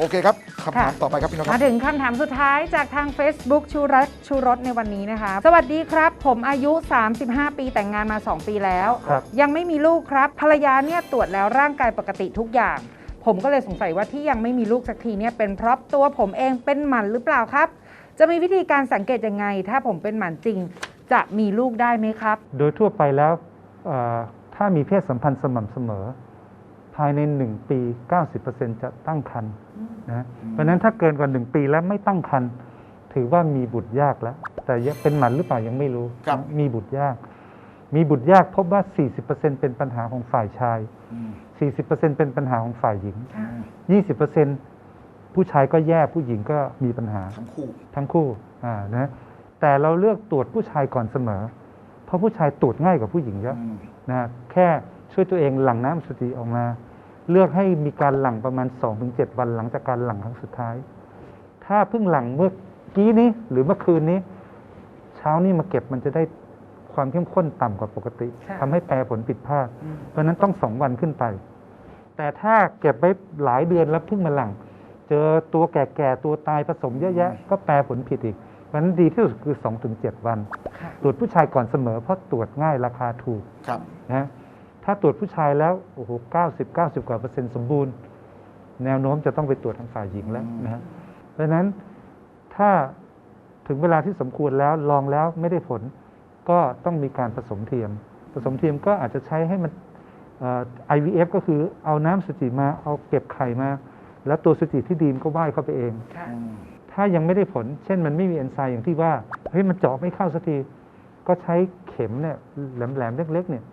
โอเคครับคำถามค่ะต่อไปครับพี่นกคมารับถึงคำถามสุดท้ายจากทาง Facebook ชูรัตชูรสในวันนี้นะคะ สวัสดีครับ ผมอายุ 35 ปีแต่งงานมา 2 ปีแล้ว ครับ ยังไม่มีลูกครับ ภรรยาเนี่ยตรวจแล้วร่างกายปกติทุกอย่าง ผมก็เลยสงสัยว่าที่ยังไม่มีลูกสักทีเนี่ยเป็นเพราะตัวผมเองเป็นหมันหรือเปล่าครับ จะมีวิธีการสังเกตยังไง ถ้าผมเป็นหมันจริง จะมีลูกได้ไหมครับ โดยทั่วไปแล้วเอ่อถ้ามีเพศสัมพันธ์สม่ำเสมอภายใน 1 ปี 90%จะตั้งครรภ์นะเพราะฉะนั้นถ้าเกินกว่า 1 ปีแล้วไม่ตั้งครรภ์ถือว่ามีบุตรยากแล้ว แต่ยังเป็นหมันหรือเปล่ายังไม่รู้ครับมีบุตรยาก มีบุตรยากพบว่า 40%เป็นปัญหาของฝ่ายชายอืม40%เป็นปัญหาของฝ่ายหญิงอืม20%ผู้ชายก็แย่ผู้หญิงก็มีปัญหา ทั้งคู่ทั้งคู่อ่านะแต่เราเลือกตรวจผู้ชายก่อนเสมอ เพราะผู้ชายตรวจง่ายกว่าผู้หญิงเยอะอืมนะแค่ช่วยตัวเองหลั่งน้ำอสุจิออกมา เลือกให้มีการหลั่งประมาณ 2-7 วันหลังจากการหลั่งครั้งสุดท้าย ถ้าเพิ่งหลั่งเมื่อกี้นี้หรือเมื่อคืนนี้ เช้านี้มาเก็บมันจะได้ความเข้มข้นต่ำกว่าปกติค่ะทำให้แปรผลผิดพลาดอืมเพราะฉะนั้นต้องสองวันขึ้นไป แต่ถ้าเก็บไว้หลายเดือนแล้วเพิ่งมาหลัง เจอตัวแก่ๆตัวตายผสมเยอะแยะ ก็แปรผลผิดอีกเพราะฉะนั้นดีที่สุดคือ 2-7 วันค่ะตรวจผู้ชายก่อนเสมอเพราะตรวจง่ายราคาถูกครับนะ ถ้าตรวจผู้ชายแล้วโอ้โห90 90กว่าเปอร์เซ็นต์สมบูรณ์ แนวโน้มจะต้องไปตรวจทางฝ่ายหญิงแล้วนะฮะเพราะฉะนั้นถ้าถึงเวลาที่สมควรแล้วลองแล้วไม่ได้ผล ก็ต้องมีการผสมเทียม ผสมเทียมก็อาจจะใช้ให้มันเอ่อ IVF ก็คือเอาน้ำสจิมาเอาเก็บไข่มา แล้วตัวสจิที่ดีมก็ว่ายเข้าไปเองค่ะอืมถ้ายังไม่ได้ผล เช่นมันไม่มีเอนไซม์อย่างที่ว่าเฮ้ยมันเจาะไม่เข้าสักทีก็ใช้เข็มเนี่ยแหลมๆเล็กๆเนี่ย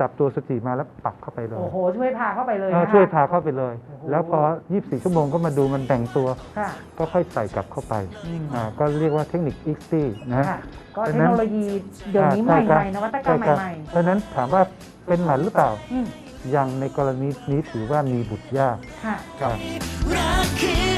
จับตัวสจิมาแล้วปักเข้าไปเลยโอ้โห ช่วยพาเข้าไปเลยเออนะคะ ช่วยพาเข้าไปเลย โอ้โห แล้วพอ 24 ชั่วโมงก็มาดูมันแบ่งตัว ค่ะ ก็ค่อยใส่กลับเข้าไปอืม อ่าก็เรียกว่าเทคนิค XT นะค่ะ ก็เพราะเทฉะคนั้นโนโลยีเดี๋ยวนี้ใหอ่าม่ใช่ๆนวัตกรรมช่คบใหม่เพราะฉะนั้นถามว่าเป็นหมันหรือเปล่า ๆอืมยังในกรณีนี้ถือว่ามีบุตรยากค่ะ ครับ รักคืออะไร